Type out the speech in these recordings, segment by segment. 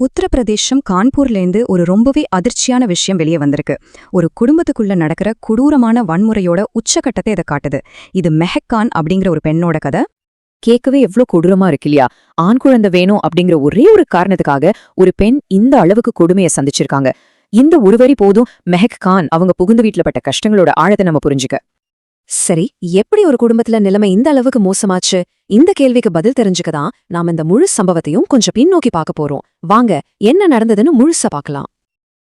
உத்தரப்பிரதேசம் கான்பூர்லேருந்து ஒரு ரொம்பவே அதிர்ச்சியான விஷயம் வெளியே வந்திருக்கு. ஒரு குடும்பத்துக்குள்ள நடக்கிற கொடூரமான வன்முறையோட உச்சகட்டத்தை இதை காட்டுது. இது மெஹக்கான் அப்படிங்கிற ஒரு பெண்ணோட கதை. கேட்கவே எவ்ளோ கொடூரமா இருக்கு இல்லையா? ஆண் குழந்தை வேணும் அப்படிங்கிற ஒரே ஒரு காரணத்துக்காக ஒரு பெண் இந்த அளவுக்கு கொடுமையை சந்திச்சிருக்காங்க. இந்த ஒருவரி போதும் மெஹக் கான் அவங்க புகுந்த வீட்டில் பட்ட கஷ்டங்களோட ஆழத்தை நம்ம புரிஞ்சுக்க. சரி எப்படி ஒரு குடும்பத்துல நிலைமை இந்த அளவுக்கு மோசமாச்சு? இந்த கேள்விக்கு பதில் தெரிஞ்சுக்க தான் நாம இந்த முழு சம்பவத்தையும் கொஞ்சம் பின்னோக்கி பார்க்க போறோம். வாங்க என்ன நடந்ததுன்னு முழுசா பார்க்கலாம்.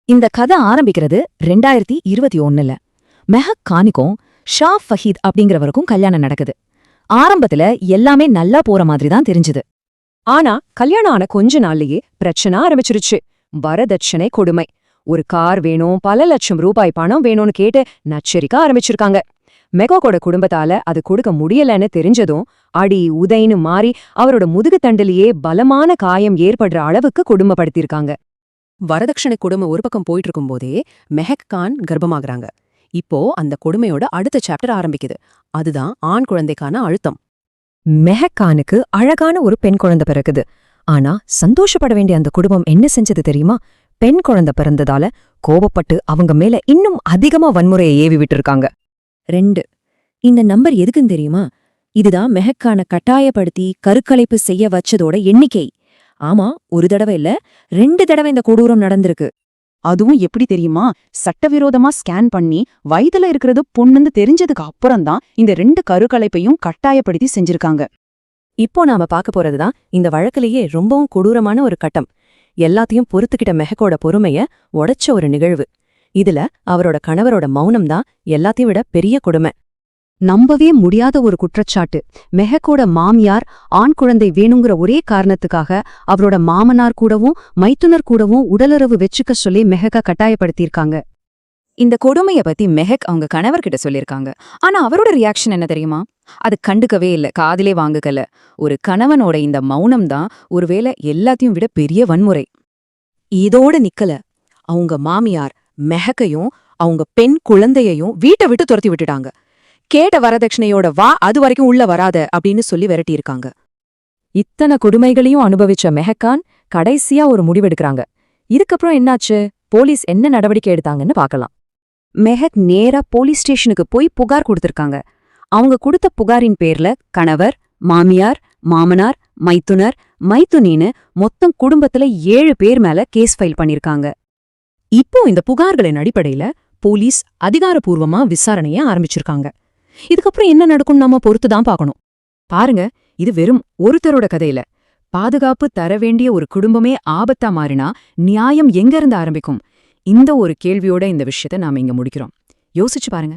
இந்த கதை ஆரம்பிக்கிறது ரெண்டாயிரத்தி இருபத்தி ஒண்ணுல. மெஹக் கானிக்கும் ஷா ஃபஹீத் அப்படிங்கிறவருக்கும் கல்யாணம் நடக்குது. ஆரம்பத்துல எல்லாமே நல்லா போற மாதிரி தான் தெரிஞ்சுது. ஆனா கல்யாணம் ஆன கொஞ்ச நாள்லயே பிரச்சனை ஆரம்பிச்சிருச்சு. வரதட்சணை கொடுமை. ஒரு கார் வேணும் பல லட்சம் ரூபாய் பணம் வேணும்னு கேட்டு நச்சரிக்க ஆரம்பிச்சிருக்காங்க. மெகோகோட குடும்பத்தால அது கொடுக்க முடியலன்னு தெரிஞ்சதும் அடி உதைன்னு மாறி அவரோட முதுகு தண்டிலேயே பலமான காயம் ஏற்படுற அளவுக்கு கொடுமைப்படுத்தியிருக்காங்க வரதட்சணை கொடுமை ஒரு பக்கம் போயிட்டு இருக்கும்போதே மெஹக் கான் கர்ப்பமாகறாங்க. இப்போ அந்த கொடுமையோட அடுத்த சாப்டர் ஆரம்பிக்குது. அதுதான் ஆண் குழந்தைக்கான அழுத்தம். மெஹக்கானுக்கு அழகான ஒரு பெண் குழந்தை பிறக்குது. ஆனா சந்தோஷப்பட வேண்டிய அந்த குடும்பம் என்ன செஞ்சது தெரியுமா? பெண் குழந்தை பிறந்ததால கோபப்பட்டு அவங்க மேல இன்னும் அதிகமா வன்முறையை ஏவி விட்டுருக்காங்க. ரெண்டு இந்த நம்பர் எதுக்குன்னு தெரியுமா? இதுதான் மெஹக்கான கட்டாயப்படுத்தி கருக்கலைப்பு செய்ய வச்சதோட எண்ணிக்கை. ஆமா ஒரு தடவை இல்ல ரெண்டு தடவை இந்த கொடூரம் நடந்திருக்கு. அதுவும் எப்படி தெரியுமா? சட்டவிரோதமா ஸ்கேன் பண்ணி வயதுல இருக்கிறது பொண்ணுன்னு தெரிஞ்சதுக்கு அப்புறம்தான் இந்த ரெண்டு கருக்கலைப்பையும் கட்டாயப்படுத்தி செஞ்சிருக்காங்க. இப்போ நாம பார்க்க போறதுதான் இந்த வழக்கிலேயே ரொம்பவும் கொடூரமான ஒரு கட்டம். எல்லாத்தையும் பொறுத்துக்கிட்ட மெஹக்கோட பொறுமைய உடைச்ச ஒரு நிகழ்வு. இதுல அவரோட கணவரோட மௌனம் தான் எல்லாத்தையும் விட பெரிய கொடுமை. நம்பவே முடியாத ஒரு குற்றச்சாட்டு. மெஹக்கோட மாமியார் ஆண் குழந்தை வேணுங்கிற ஒரே காரணத்துக்காக அவரோட மாமனார் கூடவும் மைத்துனர் கூடவும் உடலுறவு வெச்சுக்க சொல்லி மெஹக்க கட்டாயப்படுத்தியிருக்காங்க. இந்த கொடுமைய பத்தி மெஹக் அவங்க கணவர்கிட்ட சொல்லியிருக்காங்க. ஆனா அவரோட ரியாக்ஷன் என்ன தெரியுமா? அது கண்டுக்கவே இல்ல காதிலே வாங்குகல ஒரு கணவனோட இந்த மௌனம் தான் ஒருவேளை எல்லாத்தையும் விட பெரிய வன்முறை. இதோட நிக்கல. அவங்க மாமியார் மெஹக்கையும் அவங்க பெண் குழந்தையையும் வீட்டை விட்டு துரத்தி விட்டுட்டாங்க. கேட்ட வரதட்சணையோட வா அது வரைக்கும் உள்ள வராத அப்படின்னு சொல்லி விரட்டியிருக்காங்க. இத்தனை கொடுமைகளையும் அனுபவிச்ச மெஹக்கான் கடைசியா ஒரு முடிவெடுக்கறாங்க. இதுக்கப்புறம் என்னாச்சு? போலீஸ் என்ன நடவடிக்கை எடுத்தாங்கன்னு பார்க்கலாம். மெஹக் நேரா போலீஸ் ஸ்டேஷனுக்கு போய் புகார் கொடுத்திருக்காங்க. அவங்க கொடுத்த புகாரின் பேர்ல கணவர் மாமியார் மாமனார் மைத்துனர் மைத்துனின்னு மொத்தம் குடும்பத்துல ஏழு பேர் மேல கேஸ் ஃபைல் பண்ணிருக்காங்க. இப்போ இந்த புகார்களின் அடிப்படையில போலீஸ் அதிகாரப்பூர்வமா விசாரணைய ஆரம்பிச்சிருக்காங்க. இதுக்கப்புறம் என்ன நடக்கும் நாம பொறுத்து தான் பார்க்கணும். பாருங்க இது வெறும் ஒருத்தரோட கதையில. பாதுகாப்பு தர வேண்டிய ஒரு குடும்பமே ஆபத்தா மாறினா நியாயம் எங்க இருந்து ஆரம்பிக்கும்? இந்த ஒரு கேள்வியோட இந்த விஷயத்தை நாம இங்க முடிக்கிறோம். யோசிச்சு பாருங்க.